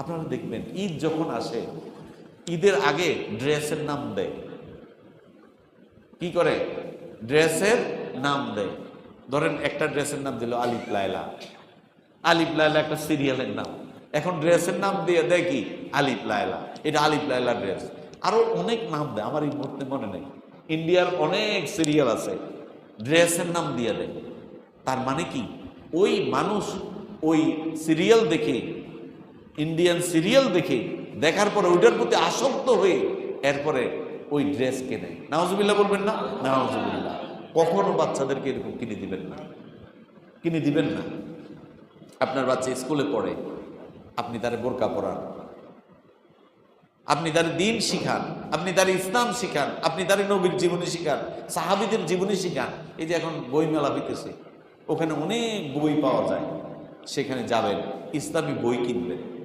আপনারা দেখবেন, ঈদ যখন আসে, ঈদের আগে ড্রেসের নাম দেয়। কি করে? ড্রেসের নাম দেয়। ধরেন একটা ড্রেসের নাম দিল আলিফ লায়লা। আলিফ লায়লা একটা সিরিয়ালের নাম। এখন ড্রেসের নাম দিয়ে দেয় কি? আলিফ লায়লা। এটা আলিফ লায়লা ড্রেস। আরও অনেক নাম দেয়, আমার এই মুহূর্তে মনে নেই। ইন্ডিয়ার অনেক সিরিয়াল আছে, ড্রেসের নাম দিয়ে দেয়। তার মানে কি? ওই মানুষ ওই সিরিয়াল দেখে ইন্ডিয়ান সিরিয়াল দেখে, দেখার পরে ওইটার প্রতি আসক্ত হয়ে এরপরে ওই ড্রেস কেনে। নাওজবিল্লা বলবেন না? নাওজবিল্লা কখনো বাচ্চাদেরকে এরকম কিনে দিবেন না। কিনে দিবেন না। আপনার বাচ্চা স্কুলে পড়ে, আপনি তার বোরকা পরান। আপনি তার দিন শিখান, আপনি তার ইসলাম শিখান, আপনি তার নবীর জীবনী শিখান, সাহাবিদের জীবনী শিখান। এই যে এখন বই মেলা হইতেছে, ওখানে অনেক বই পাওয়া যায়। সেখানে যাবেন, ইসলামী বই কিনবেন।